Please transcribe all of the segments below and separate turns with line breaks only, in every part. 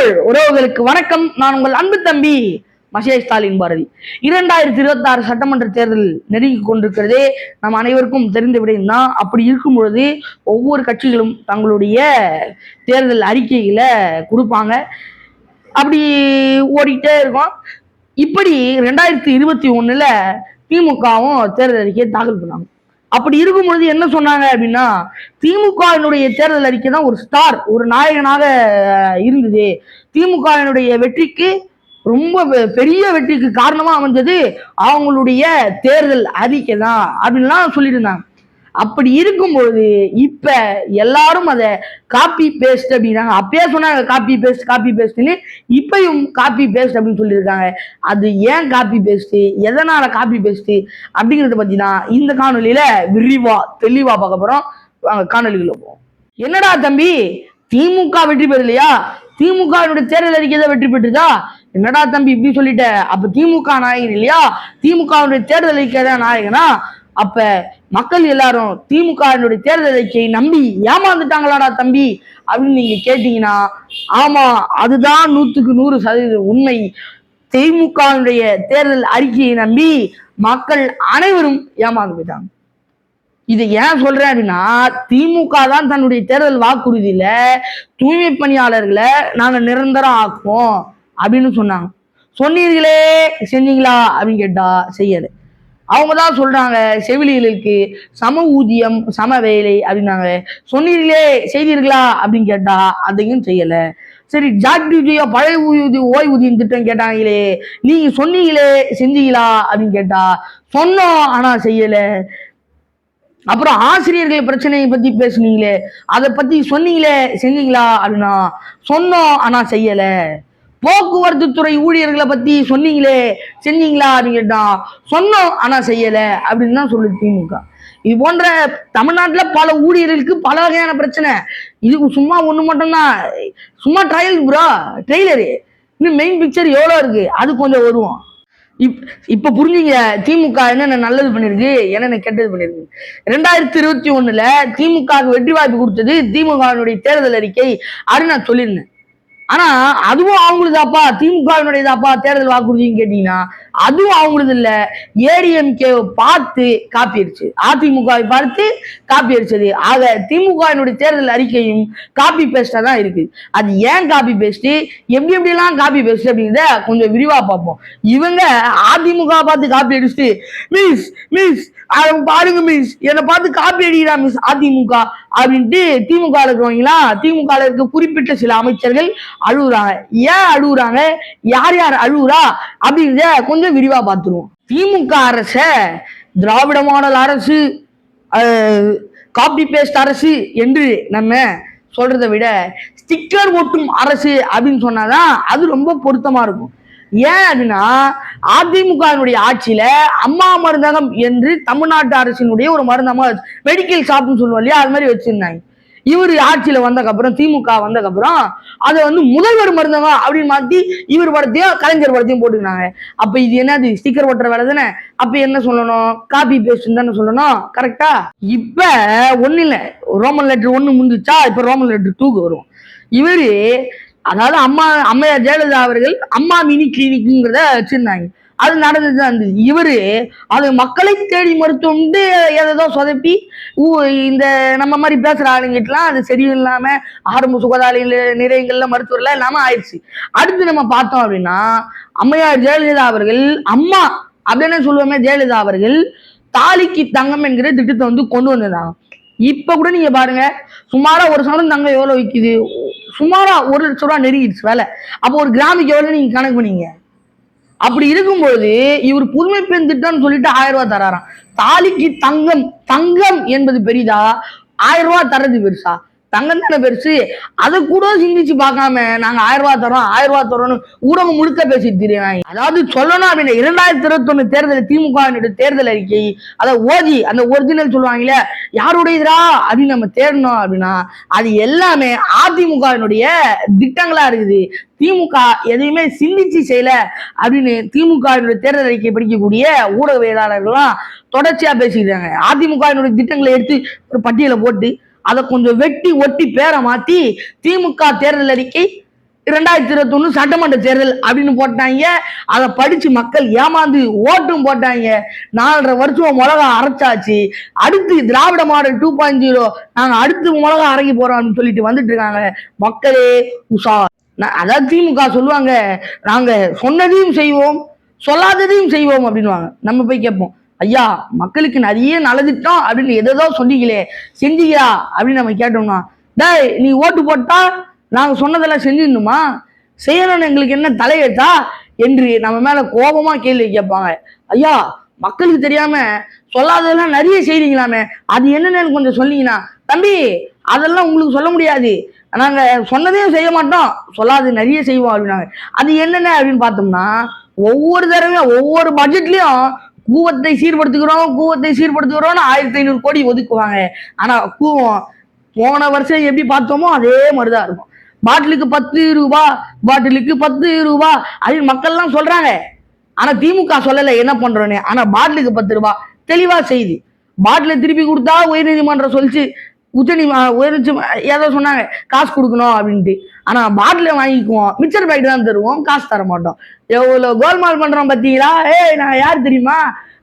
தமிழ் உறவுகளுக்கு வணக்கம். நான் உங்கள் அன்பு தம்பி மசே ஸ்டாலின் பாரதி. இரண்டாயிரத்தி இருபத்தி ஆறு சட்டமன்ற தேர்தல் நெருங்கி கொண்டிருக்கிறதே நம் அனைவருக்கும் தெரிந்த விடயம் தான். அப்படி இருக்கும் பொழுது ஒவ்வொரு கட்சிகளும் தங்களுடைய தேர்தல் அறிக்கைகளை கொடுப்பாங்க. அப்படி ஓடிக்கிட்டே இருக்கும். இப்படி ரெண்டாயிரத்தி இருபத்தி ஒண்ணுல திமுகவும் தேர்தல் அறிக்கையை தாக்கல் பண்ணாங்க. அப்படி இருக்கும் பொழுது என்ன சொன்னாங்க அப்படின்னா திமுகவினுடைய தேர்தல் அறிக்கை தான் ஒரு ஸ்டார் ஒரு நாயகனாக இருந்தது. திமுகவினுடைய வெற்றிக்கு ரொம்ப பெரிய வெற்றிக்கு காரணமா அமைஞ்சது அவங்களுடைய தேர்தல் அறிக்கை தான் அப்படின்லாம் சொல்லியிருந்தாங்க அப்படி இருக்கும்பொழுது இப்ப எல்லாரும் அதை காப்பி பேஸ்ட் அப்படின்னாங்க அப்பயே சொன்னாங்க காப்பி பேஸ்ட் காப்பி பேஸ்ட்னு இப்பயும் காப்பி பேஸ்ட் அப்படின்னு சொல்லியிருக்காங்க. அது ஏன் காப்பி பேஸ்ட் எதனால காப்பி பேஸ்ட் அப்படிங்கறத பத்தி தான் இந்த காணொலியில விரிவா தெளிவா பார்க்க போறோம். வாங்க போவோம். என்னடா தம்பி? திமுக வெற்றி பெறலையா? திமுகவினுடைய தேர்தல் அறிக்கை தான் வெற்றி பெற்றுதா? என்னடா தம்பி இப்படி சொல்லிட்ட? அப்ப திமுக நாயகன் இல்லையா? திமுகவினுடைய தேர்தல் அறிக்கை தான் நாயகனா? அப்ப மக்கள் எல்லாரும் திமுகவினுடைய தேர்தல் அறிக்கையை நம்பி ஏமாந்துட்டாங்களாடா தம்பி அப்படின்னு நீங்க கேட்டீங்கன்னா ஆமா அதுதான் நூத்துக்கு நூறு சதவீதம் உண்மை. திமுகவினுடைய தேர்தல் அறிக்கையை நம்பி மக்கள் அனைவரும் ஏமாந்து போயிட்டாங்க. இதை ஏன் சொல்றேன் அப்படின்னா திமுக தான் தன்னுடைய தேர்தல் வாக்குறுதியில தூய்மை பணியாளர்களை நாங்க நிரந்தரம் ஆக்குவோம் அப்படின்னு சொன்னாங்க. சொன்னீர்களே செஞ்சீங்களா அப்படின்னு கேட்டா செய்யலை அவங்க தான் சொல்றாங்க செவிலியர்களுக்கு சம ஊதியம் சம வேலை அப்படின்னாங்க. சொன்னீர்களே செய்தீர்களா அப்படின்னு கேட்டா அதையும் செய்யல. சரி ஜாக் டியூட்டியோ பழைய ஊதிய ஓய்வூதியம் திட்டம் கேட்டாங்களே நீங்க சொன்னீங்களே செஞ்சீங்களா அப்படின்னு கேட்டா சொன்னோம் ஆனா செய்யல. அப்புறம் ஆசிரியர்கள் பிரச்சனையை பத்தி பேசுனீங்களே அதை பத்தி சொன்னீங்களே செஞ்சீங்களா அப்படின்னா சொன்னோம் ஆனா செய்யலை. போக்குவரத்து துறை ஊழியர்களை பத்தி சொன்னீங்களே செஞ்சீங்களா? அப்படின்னு கேட்டா சொன்னோம் ஆனா செய்யல அப்படின்னு தான் சொல்லுது திமுக. இது போன்ற தமிழ்நாட்டில் பல ஊழியர்களுக்கு பல வகையான பிரச்சனை. இதுக்கு சும்மா ஒன்று மட்டும்தான். சும்மா ட்ரையல் ப்ரோ ட்ரெய்லரு இன்னும் மெயின் பிக்சர் எவ்வளோ இருக்கு? அது கொஞ்சம் வருவோம். இப் இப்போ புரிஞ்சுங்க திமுக என்னென்ன நல்லது பண்ணியிருக்கு என்னென்ன கெட்டது பண்ணியிருக்கு ரெண்டாயிரத்தி இருபத்தி ஒன்றில் திமுகவுக்கு வெற்றி வாய்ப்பு கொடுத்தது திமுகவினுடைய தேர்தல் அறிக்கை அப்படின்னு நான் சொல்லியிருந்தேன். ஆனா அதுவும் அவங்களுதாப்பா திமுகவினுடையதாப்பா தேர்தல் வாக்குறுதின்னு கேட்டீங்கன்னா அதுவும் அவங்களது இல்ல. ஏடிஎம்கே பார்த்து காப்பி அடிச்சு அதிமுகவை பார்த்து காப்பி அடிச்சது ஆக திமுகவினுடைய தேர்தல் அறிக்கையும் காப்பி பேஸ்டா தான் இருக்கு. அது ஏன் காப்பி பேஸ்ட் எப்படி எப்படிலாம் காப்பி பேஸ்ட் அப்படிங்கிறத கொஞ்சம் விரிவா பார்ப்போம். இவங்க அதிமுக பார்த்து காப்பி அடிச்சுட்டு மிஸ் மிஸ் பாருங்க மிஸ் என்னை பார்த்து காப்பி அடிக்கிறா மிஸ் அதிமுக அப்படின்ட்டு திமுக இருக்கிறவங்களா திமுக இருக்க குறிப்பிட்ட சில அமைச்சர்கள் அழுகுறாங்க. ஏன் அழுகுறாங்க? யார் யார் அழுகுறா? அப்படிங்கிறத கொஞ்சம் விரிவா பார்த்துருவோம். திமுக அரச திராவிட மாடல் அரசு காப்பி பேஸ்ட் அரசு என்று நம்ம சொல்றதை விட ஸ்டிக்கர் ஒட்டும் அரசு அப்படின்னு சொன்னாதான் அது ரொம்ப பொருத்தமா இருக்கும். ஏன் அப்படின்னா அதிமுகவினுடைய ஆட்சியில அம்மா மருந்தகம் என்று தமிழ்நாட்டு அரசினுடைய ஒரு மருந்தகம் மெடிக்கல் ஷாப்னு சொல்லுவோம் இல்லையா? அது மாதிரி வச்சிருந்தாங்க. இவர் ஆட்சியில வந்தக்கப்புறம் திமுக வந்தக்கப்புறம் அதை வந்து முதல்வர் மருந்தகம் அப்படின்னு மாத்தி இவர் படத்தையும் கலைஞர் படத்தையும் போட்டுக்கினாங்க. அப்ப இது என்னது? ஸ்டிக்கர் ஒட்டுற வேலை தானே? அப்ப என்ன சொல்லணும்? காப்பி பேஸ்ட் தானே சொல்லணும்? கரெக்டா இப்ப ஒண்ணு இல்ல. ரோமன் லெட்டர் ஒண்ணு முடிஞ்சுச்சா? இப்ப ரோமன் லெட்டர் டூக்கு வரும். இவரு அதாவது அம்மா அம்மையார் ஜெயலலிதா அவர்கள் அம்மா மினி கிளினிக்குங்கிறத வச்சிருந்தாங்க. அது நடந்துட்டு தான் இருந்தது. இவரு அது மக்களை தேடி மருத்துவம்ட்டு ஏதோ சொதப்பி ஊ- இந்த நம்ம மாதிரி பேசுற ஆளுங்கிட்டலாம் அது சரியில்லாம ஆரம்ப சுகாதார நிலையங்களில் நிலையங்கள்ல மருத்துவர்லாம் இல்லாம ஆயிடுச்சு. அடுத்து நம்ம பார்த்தோம் அப்படின்னா அம்மையார் ஜெயலலிதா அவர்கள் அம்மா அப்படின்னு சொல்லுவோமே ஜெயலலிதா அவர்கள் தாலிக்கு தங்கம் என்கிற திட்டத்தை வந்து கொண்டு வந்திருந்தாங்க. இப்ப கூட நீங்க பாருங்க சுமாரா ஒரு சவரன் தங்கம் எவ்வளவு விற்குது சுமாரா ஒரு லட்ச ரூபா நெருங்கிடுச்சு வேலை. அப்போ ஒரு கிராமுக்கு எவ்வளவு நீங்க கணக்கு பண்ணீங்க? அப்படி இருக்கும்பொழுது இவர் புதுமை பெண் திட்டம்னு சொல்லிட்டு ஆயிரம் ரூபாய் தராராம். தாலிக்கு தங்கம் தங்கம் என்பது பெரிதா? ஆயிரம் ரூபாய் தர்றது பெருசா? தங்கம் தானே பெருசு? அதை கூட சிந்திச்சு பார்க்காம நாங்க ஆயிரம் ரூபா தரோம் ஆயிரம் ரூபா தரோம்னு ஊடகம் முழுக்க பேசிட்டு தெரியாங்க அதாவது சொல்லணும் அப்படின்னா இரண்டாயிரத்தி இருபத்தொன்னு தேர்தல் திமுக தேர்தல் அறிக்கை அதை ஓதி அந்த ஒரிஜினல் சொல்லுவாங்களே யாருடையதுரா அப்படின்னு நம்ம தேடணும் அப்படின்னா அது எல்லாமே அதிமுகவினுடைய திட்டங்களா இருக்குது. திமுக எதையுமே சிந்திச்சு செய்யல அப்படின்னு திமுகவினுடைய தேர்தல் அறிக்கை படிக்கக்கூடிய ஊடகவியலாளர்கள்லாம் தொடர்ச்சியா பேசிக்கிறாங்க அதிமுகவினுடைய திட்டங்களை எடுத்து ஒரு பட்டியலை போட்டு அதை கொஞ்சம் வெட்டி ஒட்டி பேரை மாத்தி திமுக தேர்தல் அறிக்கை இரண்டாயிரத்தி இருபத்தி ஒண்ணு சட்டமன்ற தேர்தல் அப்படின்னு போட்டாங்க. அதை படிச்சு மக்கள் ஏமாந்து ஓட்டும் போட்டாங்க. நாலரை வருஷம் மிளகா அரைச்சாச்சு. அடுத்து Dravida model two point zero நாங்க அடுத்து மிளகா அரைக்க போறோம் அப்படின்னு சொல்லிட்டு வந்துட்டு இருக்காங்க. மக்களே உஷா அதாவது திமுக சொல்லுவாங்க. நாங்க சொன்னதையும் செய்வோம் சொல்லாததையும் செய்வோம் அப்படின்னுவாங்க. நம்ம போய் கேட்போம். ஐயா மக்களுக்கு நிறைய நலத்திட்டம் அப்படின்னு எதோ சொன்னீங்களே செஞ்சீங்களா அப்படின்னு நம்ம கேட்டோம்னா டேய் நீ ஓட்டு போட்டா நாங்கள் சொன்னதெல்லாம் செஞ்சிடணுமா? செய்யணும்னு எங்களுக்கு என்ன தலையெழுத்தா? என்று நம்ம மேலே கோபமாக கேள்வி கேட்பாங்க. ஐயா மக்களுக்கு தெரியாம சொல்லாததெல்லாம் நிறைய செய்றீங்களாமே. அது என்னென்னு கொஞ்சம் சொன்னீங்கன்னா தம்பி அதெல்லாம் உங்களுக்கு சொல்ல முடியாது. நாங்கள் சொன்னதையும் செய்ய மாட்டோம். சொல்லாது நிறைய செய்வோம் அப்படின்னாங்க. அது என்னென்ன அப்படின்னு பார்த்தோம்னா ஒவ்வொரு தடவையும் ஒவ்வொரு பட்ஜெட்லேயும் கூவத்தை சீர்படுத்துகிறோம் கூவத்தை சீர்படுத்துகிறோம்னு ஆயிரத்தி ஐநூறு கோடி ஒதுக்குவாங்க. ஆனா கூவம் போன வருஷம் எப்படி பார்த்தோமோ அதே மாதிரிதான் இருக்கும். பாட்டிலுக்கு பத்து ரூபா பாட்டிலுக்கு பத்து ரூபா அப்படின்னு மக்கள்லாம் சொல்றாங்க. ஆனா திமுக சொல்லலை என்ன பண்றோன்னு. ஆனா பாட்டிலுக்கு பத்து ரூபா. தெளிவா செய்தி. பாட்டில திருப்பி கொடுத்தா உயர்நீதிமன்றம் சொல்லிச்சு உச்சநீ உயர்ச்சி ஏதோ சொன்னாங்க காசு கொடுக்கணும் அப்படின்ட்டு. ஆனா பாட்டில வாங்கிக்குவோம். மிச்சர் பாக்கெட் தான் தருவோம். காசு தர மாட்டோம். எவ்வளோ கோல்மால் பண்றோம் பாத்தீங்களா? ஏய் நான் யார் தெரியுமா?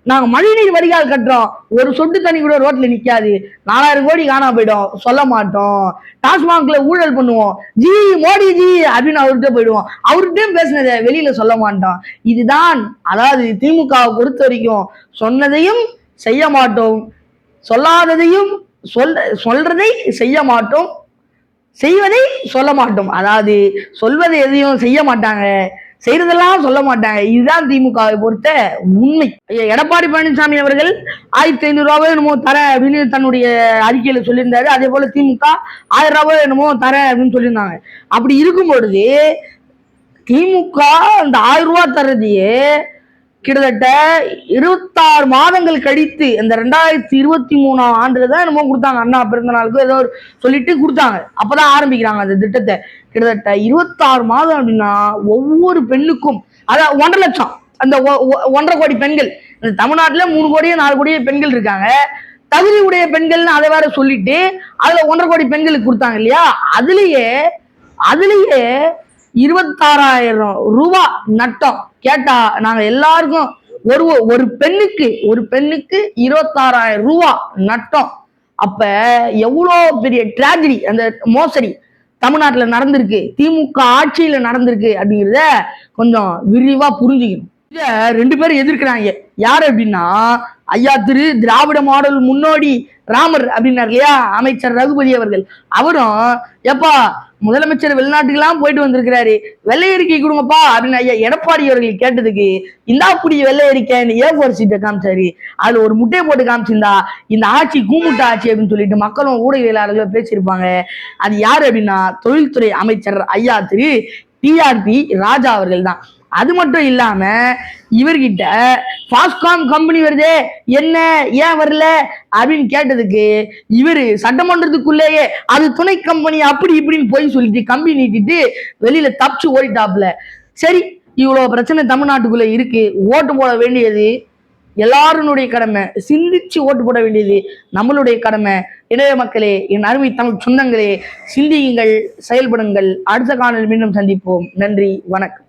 நாங்கள் மழைநீர் வடிகால் கட்டுறோம். ஒரு சொட்டு தண்ணி கூட ரோட்டில் நிற்காது நாலாயிரம் கோடி காணாம போயிடும். சொல்ல மாட்டோம். டாஸ்மாகில் ஊழல் பண்ணுவோம். ஜி மோடி ஜி அப்படின்னு அவர்கிட்ட போயிடுவோம். அவர்கிட்டயும் பேசினதை வெளியில் சொல்ல மாட்டோம். இதுதான் அதாவது திமுகவை பொறுத்த வரைக்கும் சொன்னதையும் செய்ய மாட்டோம். சொல்லாததையும் சொல் சொல்றதை செய்ய மாட்டோம். செய்வதை சொல்ல மாட்டோம். அதாவது சொல்வதை எதையும் செய்ய மாட்டாங்க. செய்யறதெல்லாம் சொல்ல மாட்டாங்க. இதுதான் திமுகவை பொறுத்த உண்மை. எடப்பாடி பழனிசாமி அவர்கள் ஆயிரத்தி ஐநூறு ரூபாய் என்னமோ தர அப்படின்னு தன்னுடைய அறிக்கையில சொல்லியிருந்தாரு. அதே போல திமுக ஆயிரம் ரூபாய் என்னமோ தர அப்படின்னு சொல்லியிருந்தாங்க. அப்படி இருக்கும் பொழுது திமுக அந்த ஆயிரம் ரூபாய் தர்றதையே கிட்டத்தட்ட இருபத்தாறு மாதங்கள் கழித்து இந்த ரெண்டாயிரத்தி இருபத்தி மூணாம் ஆண்டு தான் என்னமோ கொடுத்தாங்க. அண்ணா பிறந்த நாளுக்கு ஏதோ ஒரு சொல்லிட்டு கொடுத்தாங்க. அப்பதான் ஆரம்பிக்கிறாங்க அந்த திட்டத்தை. கிட்டத்தட்ட இருபத்தாறு மாதம் அப்படின்னா ஒவ்வொரு பெண்ணுக்கும் அதான் ஒன்றரை லட்சம். அந்த ஒ- ஒன்றரை கோடி பெண்கள். இந்த தமிழ்நாட்டுல மூணு கோடியே நாலு கோடியே பெண்கள் இருக்காங்க. தகுதி உடைய பெண்கள்னு அதை வேற சொல்லிட்டு அதுல ஒன்றரை கோடி பெண்களுக்கு கொடுத்தாங்க இல்லையா? அதுலயே அதுலயே இருபத்தாறாயிரம் ரூபா நட்டம். கேட்டா நாங்க எல்லாருக்கும் ஒரு ஒரு பெண்ணுக்கு ஒரு பெண்ணுக்கு இருபத்தாறாயிரம் ரூபா நட்டம். அப்ப எவ்வளோ பெரிய டிராஜடி அந்த மோசடி தமிழ்நாட்டில் நடந்திருக்கு. திமுக ஆட்சியில் நடந்திருக்கு அப்படிங்கிறத கொஞ்சம் விரிவாக புரிஞ்சுக்கணும். ரெண்டு பேரும் எதிர்க்கிறாங்க. யார் அப்படின்னா ஐயா திரு திராவிட மாடல் முன்னோடி ராமர் அப்படின்னார் இல்லையா? அமைச்சர் ரகுபதி அவர்கள். அவரும் எப்பா முதலமைச்சர் வெளிநாட்டுக்கெல்லாம் போயிட்டு வந்திருக்கிறாரு. வெள்ளை அறிக்கை கொடுங்கப்பா அப்படின்னு ஐயா எடப்பாடி அவர்கள் கேட்டதுக்கு இந்தா புடி வெள்ளை அறிக்கைன்னு ஏ ஃபோர் சீட்டை காமிச்சாரு. அதுல ஒரு முட்டையை போட்டு காமிச்சிருந்தா இந்த ஆட்சி கூமுட்ட ஆட்சி அப்படின்னு சொல்லிட்டு மக்களும் ஊடகவியலாளர்களும் பேசியிருப்பாங்க. அது யார் அப்படின்னா தொழில்துறை அமைச்சர் ஐயா திரு டிஆர்பி ராஜா அவர்கள் தான். அது மட்டும் இல்லாம இவர்கிட்ட ஃபாஸ்காம் கம்பெனி வருதே என்ன ஏன் வரல அப்படின்னு கேட்டதுக்கு இவரு சட்டமன்றத்துக்குள்ளேயே அது துணை கம்பெனி அப்படி இப்படின்னு போய் சொல்லிட்டு கம்பி நீட்டிட்டு வெளியில தப்பிச்சு ஓடிட்டாப்ல சரி இவ்வளவு பிரச்சனை தமிழ்நாட்டுக்குள்ள இருக்கு. ஓட்டு போட வேண்டியது எல்லாருனுடைய கடமை. சிந்திச்சு ஓட்டு போட வேண்டியது நம்மளுடைய கடமை. இளைய மக்களே என் அருமை தமிழ் சொந்தங்களே சிந்தியுங்கள் செயல்படுங்கள். அடுத்த காணல் மீண்டும் சந்திப்போம். நன்றி வணக்கம்.